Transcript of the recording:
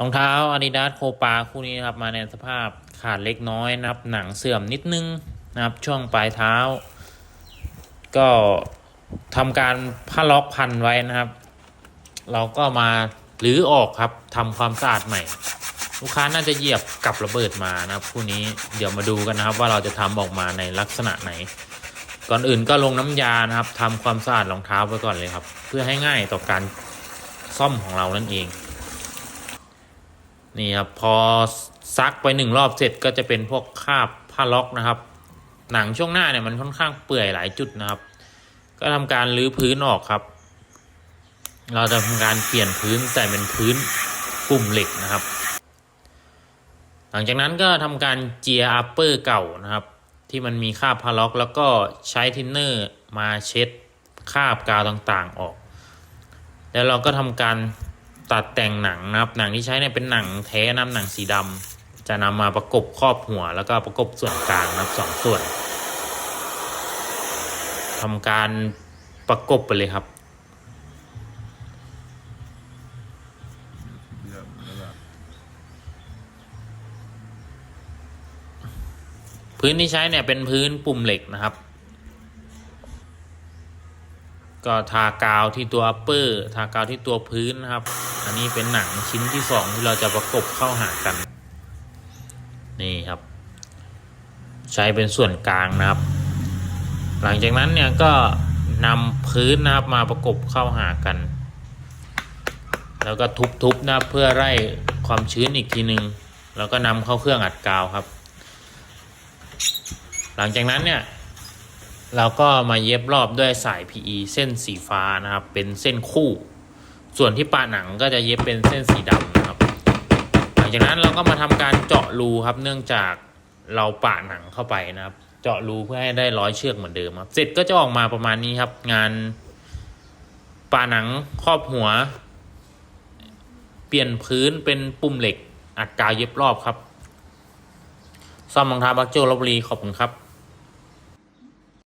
รองเท้าอาดิดาสโคปาคู่นี้นะครับมาในสภาพขาดเล็กน้อยนะครับหนังเสื่อมนิดนึงนะครับช่วงปลายเท้า ก็ทำการผ้าล็อกพันไว้นะครับ เราก็มาหรือออกครับทำความสะอาดใหม่ ลูกค้าน่าจะเหยียบกับระเบิดมานะครับคู่นี้เดี๋ยวมาดูกันนะครับ ว่าเราจะทำออกมาในลักษณะไหน ก่อนอื่นก็ลงน้ำยานะครับทำความสะอาดรองเท้าไปก่อนเลยครับ เพื่อให้ง่ายต่อการซ่อมของเรานั่นเอง นี่ครับพอซักไปหนึ่งรอบเสร็จก็จะเป็นพวกคราบผ้าล็อกนะครับ หนังช่วงหน้าเนี่ยมันค่อนข้างเปื่อยหลายจุดนะครับ ก็ทำการรื้อพื้นออกครับ เราจะทำการเปลี่ยนพื้นแต่เป็นพื้นปุ่มเหล็กนะครับ หลังจากนั้นก็ทำการเจียอัปเปอร์เก่านะครับ ที่มันมีคราบพาล็อก แล้วก็ใช้ทินเนอร์มาเช็ดคราบกาวต่างๆออก แล้วเราก็ทำการ ตัดแต่งหนังนะครับ หนังที่ใช้เนี่ยเป็นหนังแท้น้ำหนังสีดำจะนำมาประกบครอบหัว แล้วก็ประกบส่วนกลางนะครับสองส่วนทำการประกบไปเลยครับพื้นที่ใช้เนี่ยเป็นพื้นปุ่มเหล็กนะครับ ก็ทากาวที่ตัวอัปเปอร์ทากาวที่ตัวพื้นนะครับ อันนี้เป็นหนังชิ้นที่สองที่เราจะประกบเข้าหากัน นี่ครับ ใช้เป็นส่วนกลางนะครับ หลังจากนั้นเนี่ยก็นำพื้นนะครับมาประกบเข้าหากัน แล้วก็ทุบๆนะเพื่อไล่ความชื้นอีกทีหนึ่งแล้วก็นำเข้าเครื่องอัดกาวครับ หลังจากนั้นเนี่ย เราก็มาเย็บรอบด้วยสาย PE เส้นสีฟ้านะครับ เป็นเส้นคู่ ส่วนที่ปะหนังก็จะเย็บเป็นเส้นสีดำนะครับ หลังจากนั้นเราก็มาทำการเจาะรูครับ เนื่องจากเราปะหนังเข้าไปนะครับ เจาะรูเพื่อให้ได้ร้อยเชือกเหมือนเดิมครับ เสร็จก็จะออกมาประมาณนี้ครับ งานปะหนังครอบหัว เปลี่ยนพื้นเป็นปุ่มเหล็กอัดกาวเย็บรอบครับซ่อมรองเท้าบักโจลบบุรีขอบคุณครับ